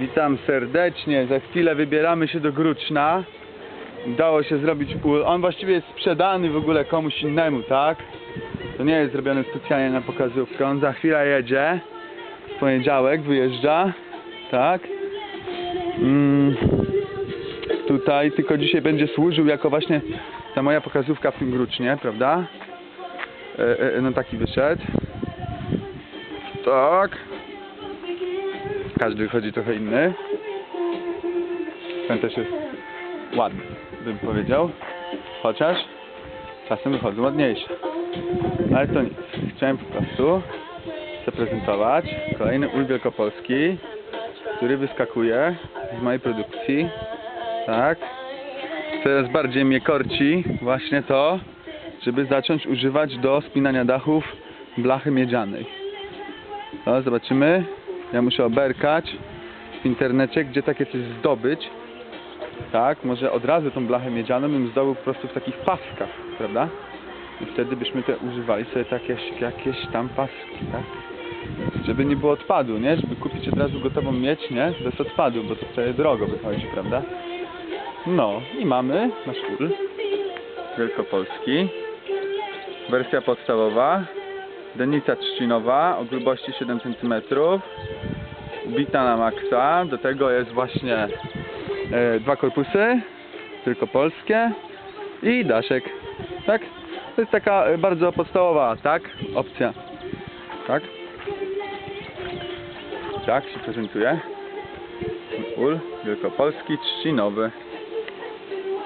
Witam serdecznie. Za chwilę wybieramy się do Gruczna. Udało się zrobić ul. On właściwie jest sprzedany w ogóle komuś innemu, tak? To nie jest zrobione specjalnie na pokazówkę. On za chwilę jedzie. W poniedziałek wyjeżdża. Tak? Mm, tutaj tylko dzisiaj będzie służył jako właśnie ta moja pokazówka w tym Grucznie, prawda? E, e, no taki wyszedł. Tak. Każdy wychodzi trochę inny. Ten też jest ładny, bym powiedział. Chociaż czasem wychodzą ładniejsze. Ale to nic. Chciałem po prostu zaprezentować kolejny ul wielkopolski, który wyskakuje z mojej produkcji. Tak. Coraz bardziej mnie korci właśnie to, żeby zacząć używać do spinania dachów blachy miedzianej. Zobaczymy. Ja muszę oberkać w internecie, gdzie takie coś zdobyć. Tak, może od razu tą blachę miedzianą bym zdobył po prostu w takich paskach, prawda? I wtedy byśmy te używali sobie takie, jakieś tam paski, tak? Żeby nie było odpadu, nie? Żeby kupić od razu gotową mieć, nie? Bez odpadu, bo to wtedy drogo wychodzi, prawda? No i mamy nasz ul wielkopolski. Wersja podstawowa. Denica trzcinowa o grubości 7 cm. Ubita na maksa. Do tego jest właśnie e, dwa korpusy, tylko polskie i daszek. Tak? To jest taka e, bardzo podstawowa, tak? Opcja. Tak? Tak się prezentuje. Ul wielkopolski trzcinowy.